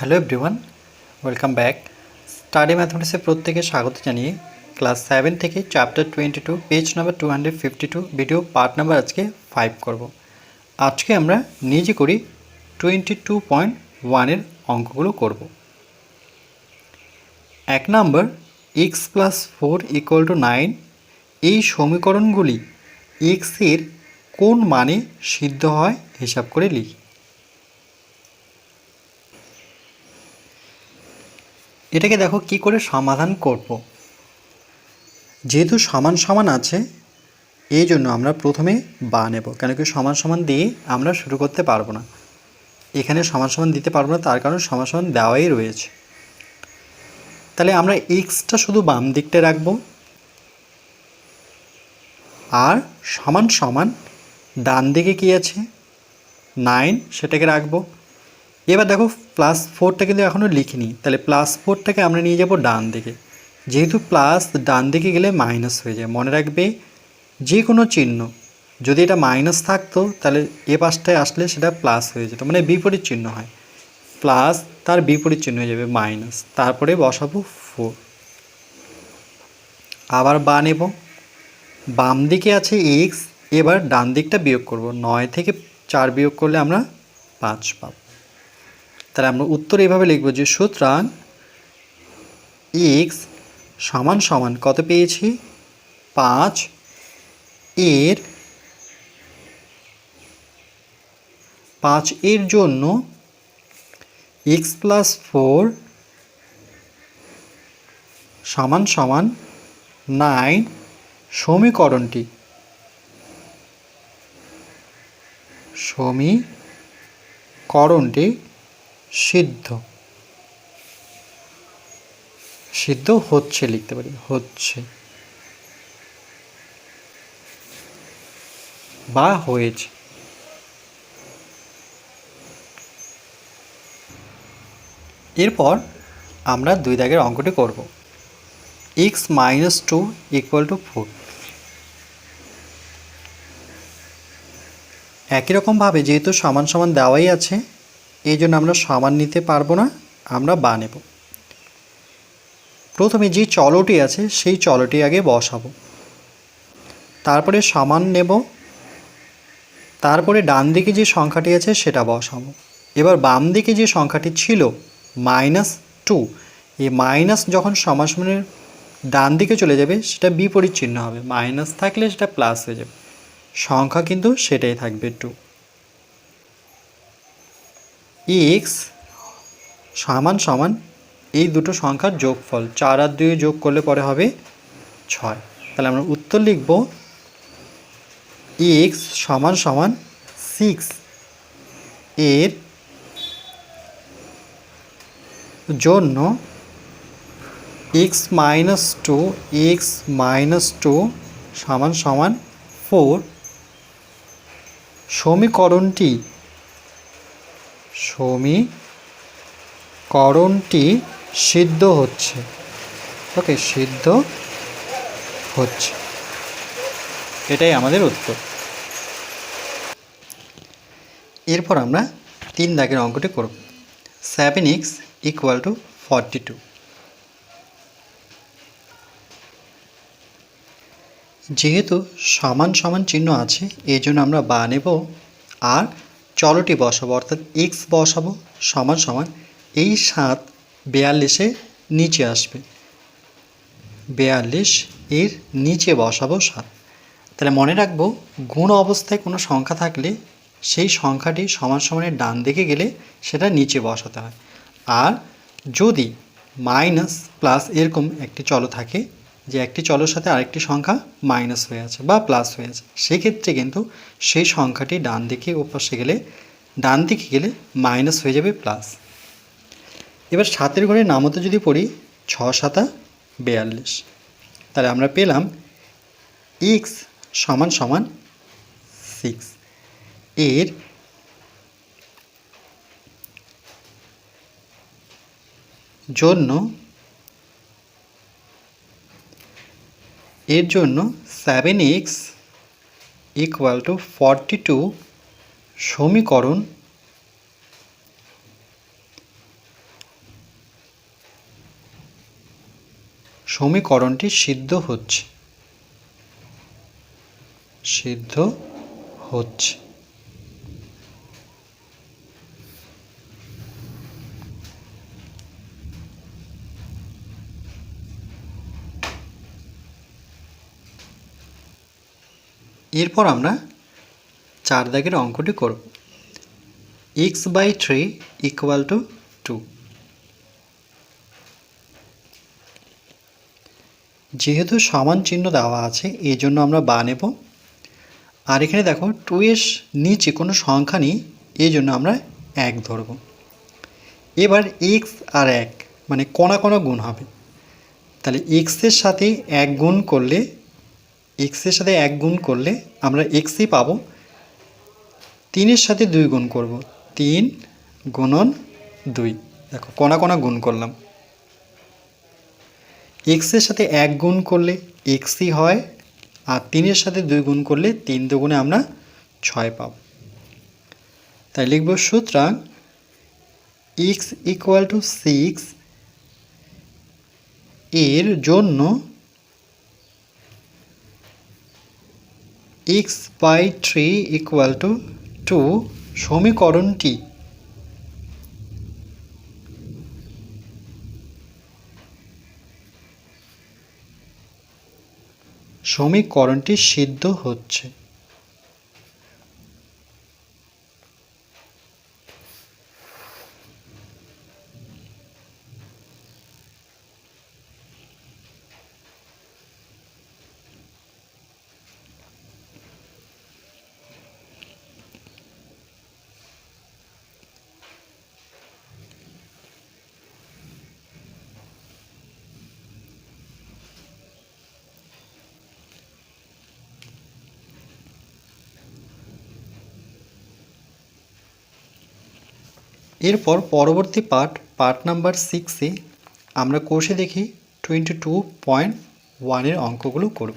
Hello everyone, welcome back. Study ম্যাথমেটিক্সে প্রত্যেকে স্বাগত জানিয়ে ক্লাস সেভেন থেকে chapter twenty two page number two hundred fifty two video part number আজকে five করব। আজকে আমরা নিজে করি টোয়েন্টি টু পয়েন্ট ওয়ানের অঙ্কগুলো করব। এক নম্বর x plus four equal to nine এই সমীকরণগুলি এক্সের কোন মানে সিদ্ধ হয়, হিসাব করে লিখি। এটাকে দেখো কি করে সমাধান করব। যেহেতু সমান সমান আছে, এই জন্য আমরা প্রথমে বা নেব, কেন কি সমান সমান দিয়ে আমরা শুরু করতে পারব না। এখানে সমান সমান দিতে পারব না, তার কারণ সমান সমান দেওয়াই রয়েছে। তাহলে আমরা এক্সটা শুধু বাম দিকটা রাখব, আর সমান সমান ডান দিকে কি আছে? নাইন সেটাকে রাখব। এবার দেখো প্লাস ফোরটা কিন্তু এখনও লিখিনি। তাহলে প্লাস ফোরটাকে আমরা নিয়ে যাব ডান দিকে। যেহেতু প্লাস ডান দিকে গেলে মাইনাস হয়ে যায়। মনে রাখবে যে কোনো চিহ্ন। যদি এটা মাইনাস থাকতো, তাহলে এ পাশটায় আসলে সেটা প্লাস হয়ে যেত। মানে বিপরীত চিহ্ন হয়। প্লাস তার বিপরীত চিহ্ন হয়ে যাবে মাইনাস তারপরে বসাবো ফোর আবার বা নেব। বাম দিকে আছে এক্স এবার ডান দিকটা বিয়োগ করব। নয় থেকে চার বিয়োগ করলে আমরা পাঁচ পাবো। তাহলে আমরা উত্তর এভাবে লিখব যে সুতরাং এক্স সমান সমান কত পেয়েছি? পাঁচ। এর পাঁচ এর জন্য এক্স প্লাস ফোর সমান সমান নাইন সমীকরণটি। সমীকরণটি সিদ্ধ। সিদ্ধ হচ্ছে লিখতে পারি, হচ্ছে। বা হয়েছে। এরপর আমরা দুই দাগের অঙ্কটি করব। X minus two equal to four একই রকমভাবে যেহেতু সমান সমান দেওয়াই আছে এই জন্য আমরা সমান নিতে পারব না, আমরা বা নেব। প্রথমে যে চলটি আছে, সেই চলটি আগে বসাবো। তারপরে সমান নেব। তারপরে ডান দিকে যে সংখ্যাটি আছে, সেটা বসাবো। এবার বাম দিকে যে সংখ্যাটি ছিল, মাইনাস টু, এই মাইনাস যখন সমাসমানের ডান দিকে চলে যাবে, সেটা বিপরীত চিহ্ন হবে। মাইনাস থাকলে সেটা প্লাস হয়ে যাবে। সংখ্যা কিন্তু সেটাই থাকবে টু। এক্স সমান সমান এই দুটো সংখ্যার যোগফল। চার আর দুই যোগ করলে পরে হবে ছয়। তাহলে আমরা উত্তর লিখব এক্স সমান সমান সিক্স এর জন্য x minus two x minus two সমান সমান ফোর সমীকরণটি সমীকরণটি সিদ্ধ হচ্ছে। ওকে, সিদ্ধ হচ্ছে। এটাই আমাদের উত্তর। এরপর আমরা তিন দাগের অঙ্কটি করব। Seven x equal to forty two যেহেতু সমান সমান চিহ্ন আছে এই জন্য আমরা বা নেব আর চলটি বসাবো, অর্থাৎ এক্স বসাবো সমান সমান এই সাত বেয়াল্লিশে নিচে আসবে। বেয়াল্লিশ এর নিচে বসাবো সাত। তাহলে মনে রাখব, গুণ অবস্থায় কোনো সংখ্যা থাকলে সেই সংখ্যাটি সমান সমানের ডান দিকে গেলে সেটা নিচে বসাতে হয়। আর যদি মাইনাস প্লাস এরকম একটি চল থাকে যে একটি চলের সাথে আরেকটি সংখ্যা মাইনাস হয়ে আছে বা প্লাস হয়ে আছে। সেক্ষেত্রে কিন্তু সেই সংখ্যাটি ডান দিকে ওপাশে গেলে, ডান দিকে গেলে মাইনাস হয়ে যাবে প্লাস এবার সাতের ঘরে নামতে যদি পড়ি, ছ সাতা বেয়াল্লিশ। তাহলে আমরা পেলাম এক্স সমান সমান সিক্স এর জন্য এর জন্য seven x equal to forty two সমীকরণ সমীকরণটি সিদ্ধ হচ্ছে। সিদ্ধ হচ্ছে। এরপর আমরা চার দাগের অঙ্কটি করব। X by three equal to two যেহেতু সমান চিহ্ন দেওয়া আছে এই জন্য আমরা বা নেব। আর এখানে দেখো টু এর নিচে কোনো সংখ্যা নেই এই জন্য আমরা এক ধরব। এবার এক্স আর এক মানে কণা কণা গুণ হবে। তাহলে এক্সের সাথে এক গুণ করলে এক্সের সাথে এক গুণ করলে আমরা এক্সই পাবো। তিনের সাথে দুই গুণ করব। তিন গুণন দুই। দেখো, কণা কণা গুণ করলাম। এক্সের সাথে এক গুণ করলে এক্সই হয় আর তিনের সাথে দুই গুণ করলে তিন দুগুণে আমরা ছয় পাব। তাই লিখব সুতরাং এক্স ইকুয়াল টু সিক্স এর জন্য x by three equal to two. সমীকরণটি সমীকরণটি সিদ্ধ হচ্ছে। এরপর পরবর্তী পার্ট পার্ট নাম্বার সিক্সে আমরা কোষে দেখি টোয়েন্টি টু পয়েন্ট ওয়ানের অঙ্কগুলো করব।